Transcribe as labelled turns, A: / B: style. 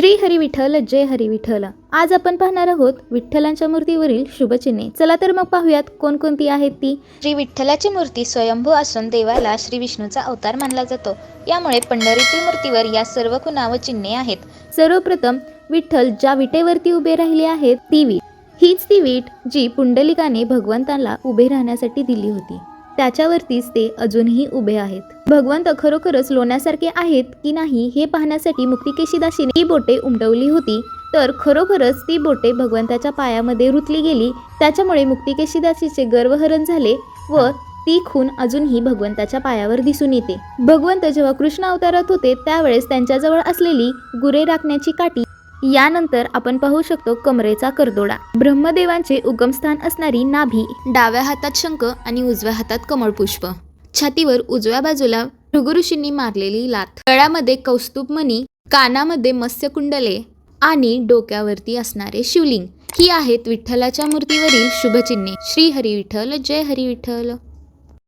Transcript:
A: श्री हरी विठ्ठल जय हरी विठ्ठल. आज आपण पाहणार आहोत विठ्ठलांच्या मूर्तीवरील शुभचिन्हे. चला तर मग पाहूयात कोणकोणती आहेत ती.
B: श्री विठ्ठलाची मूर्ती स्वयंभू असून देवाला श्री विष्णूचा अवतार मानला जातो. यामुळे पंढरीतील मूर्तीवर या सर्व खुणा व चिन्हे आहेत.
A: सर्वप्रथम विठ्ठल ज्या विटेवरती उभे राहिले आहेत ती वीट. हीच ती वीट जी पुंडलिकाने भगवंताला उभे राहण्यासाठी दिली होती. त्याच्यावरतीच ते अजूनही उभे आहेत. भगवंत खरोखरच लोण्यासारखे आहेत की नाही हे पाहण्यासाठी मुक्तिकेशीदाशीने ती बोटे उमटवली होती. तर खरोखरच ती बोटे भगवंताच्या पायामध्ये रुतली गेली. त्याच्यामुळे मुक्तिकेशीदाशीचे गर्वहरण झाले व ती खून अजूनही भगवंताच्या पायावर दिसून येते. भगवंत जेव्हा कृष्ण अवतारात होते त्यावेळेस त्यांच्याजवळ असलेली गुरे राखण्याची काठी यानंतर आपण पाहू शकतो कमरेचा करदोडा. ब्रह्मदेवांचे उगमस्थान असणारी नाभी डाव्या हातात शंख आणि उजव्या हातात कमळपुष्प छातीवर उजव्या बाजूला भृगुऋषींनी मारलेली लाथ गळ्यामध्ये कौस्तुभमणी कानामध्ये मत्स्यकुंडले आणि डोक्यावरती असणारे शिवलिंग. ही आहेत विठ्ठलाच्या मूर्तीवरील शुभचिन्हे. श्री हरी विठ्ठल जय हरी विठ्ठल